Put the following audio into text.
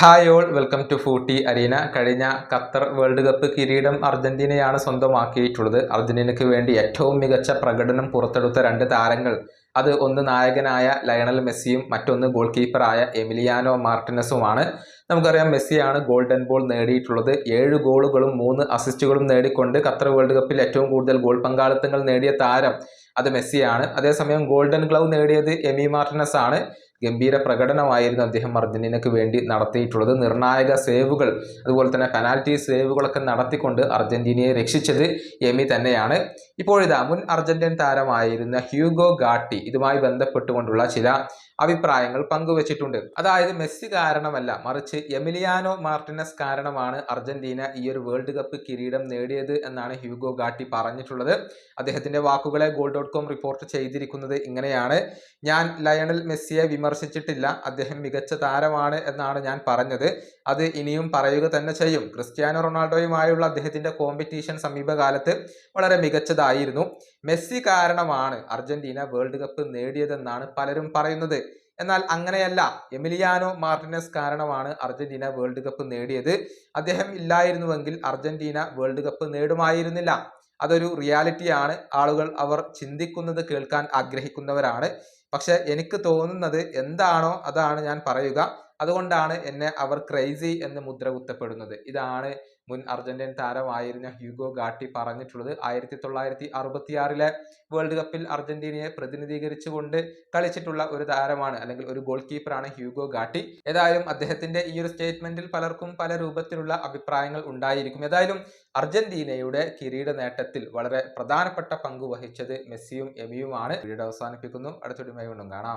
Hi all welcome to footy arena കഴിഞ്ഞ Qatar world cup കിരീടം അർജന്റീനയാണ് സ്വന്തമാക്കിയിട്ടുള്ളത്. അർജന്റീനയ്ക്ക് വേണ്ടി ഏറ്റവും മികച്ച പ്രകടനം പുറത്തെടുത്ത രണ്ട് താരങ്ങൾ. അത് ഒന്ന് നായകനായ ലയണൽ മെസ്സിയും മറ്റൊന്ന് ഗോൾ കീപ്പറായ എമിലിയാനോ മാർട്ടിനസുമാണ്. നമുക്കറിയാം മെസ്സിയാണ് ഗോൾഡൻ ബോൾ നേടിയിട്ടുള്ളത്. ഏഴ് ഗോളുകളും മൂന്ന് അസിസ്റ്റുകളും നേടിക്കൊണ്ട് ഖത്തർ വേൾഡ് കപ്പിൽ ഏറ്റവും കൂടുതൽ ഗോൾ പങ്കാളിത്തങ്ങൾ നേടിയ താരം അത് മെസ്സിയാണ്. അതേസമയം ഗോൾഡൻ ഗ്ലൗ നേടിയത് എമി മാർട്ടിനസ് ആണ് ഗംഭീര പ്രകടനമായിരുന്നു അദ്ദേഹം അർജന്റീനയ്ക്ക് വേണ്ടി നടത്തിയിട്ടുള്ളത്. നിർണായക സേവുകൾ അതുപോലെ തന്നെ പെനാൽറ്റി സേവുകളൊക്കെ നടത്തിക്കൊണ്ട് അർജന്റീനയെ രക്ഷിച്ചത് എമി തന്നെയാണ്. ഇപ്പോഴിതാ മുൻ അർജന്റീൻ താരമായിരുന്ന ഹ്യൂഗോ ഗാട്ടി ഇതുമായി ബന്ധപ്പെട്ടുകൊണ്ടുള്ള ചില അഭിപ്രായങ്ങൾ പങ്കുവച്ചിട്ടുണ്ട്. അതായത് മെസ്സി കാരണമല്ല മറിച്ച് എമിലിയാനോ മാർട്ടിനസ് കാരണമാണ് അർജന്റീന ഈ ഒരു വേൾഡ് കപ്പ് കിരീടം നേടിയത് എന്നാണ് ഹ്യൂഗോ ഗാട്ടി പറഞ്ഞിട്ടുള്ളത്. അദ്ദേഹത്തിന്റെ വാക്കുകളെ ഗോൾ ഡോട്ട് കോം റിപ്പോർട്ട് ചെയ്തിരിക്കുന്നത് ഇങ്ങനെയാണ്. ഞാൻ ലയണൽ മെസ്സിയെ വിമർശിച്ചിട്ടില്ല. അദ്ദേഹം മികച്ച താരമാണ് എന്നാണ് ഞാൻ പറഞ്ഞത്. അത് ഇനിയും പറയുക തന്നെ ചെയ്യും. ക്രിസ്ത്യാനോ റൊണാൾഡോയുമായുള്ള അദ്ദേഹത്തിന്റെ കോമ്പറ്റീഷൻ സമീപകാലത്ത് വളരെ മികച്ചതായിരുന്നു. മെസ്സി കാരണമാണ് അർജന്റീന വേൾഡ് കപ്പ് നേടിയതെന്നാണ് പലരും പറയുന്നത്. എന്നാൽ അങ്ങനെയല്ല. എമിലിയാനോ മാർട്ടിനസ് കാരണമാണ് അർജന്റീന വേൾഡ് കപ്പ് നേടിയത്. അദ്ദേഹം ഇല്ലായിരുന്നുവെങ്കിൽ അർജന്റീന വേൾഡ് കപ്പ് നേടുമായിരുന്നില്ല. അതൊരു റിയാലിറ്റിയാണ്. ആളുകൾ അവർ ചിന്തിക്കുന്നത് കേൾക്കാൻ ആഗ്രഹിക്കുന്നവരാണ്. പക്ഷെ എനിക്ക് തോന്നുന്നത് എന്താണോ അതാണ് ഞാൻ പറയുക. അതുകൊണ്ടാണ് എന്നെ അവർ ക്രൈസി എന്ന് മുദ്ര കുത്തപ്പെടുന്നത്. ഇതാണ് മുൻ അർജന്റീൻ താരമായിരുന്ന ഹ്യൂഗോ ഗാട്ടി പറഞ്ഞിട്ടുള്ളത്. ആയിരത്തി തൊള്ളായിരത്തി അറുപത്തിയാറിലെ വേൾഡ് കപ്പിൽ അർജന്റീനയെ പ്രതിനിധീകരിച്ചുകൊണ്ട് കളിച്ചിട്ടുള്ള ഒരു താരമാണ് അല്ലെങ്കിൽ ഒരു ഗോൾ കീപ്പറാണ് ഹ്യൂഗോ ഗാട്ടി. ഏതായാലും അദ്ദേഹത്തിന്റെ ഈ ഒരു സ്റ്റേറ്റ്മെന്റിൽ പലർക്കും പല രൂപത്തിലുള്ള അഭിപ്രായങ്ങൾ ഉണ്ടായിരിക്കും. ഏതായാലും അർജന്റീനയുടെ കിരീട നേട്ടത്തിൽ വളരെ പ്രധാനപ്പെട്ട പങ്ക് വഹിച്ചത് മെസ്സിയും എമിയുമാണ്. കിരീടം അവസാനിപ്പിക്കുന്നു. അടുത്തൊരുമയുണ്ടും കാണാം.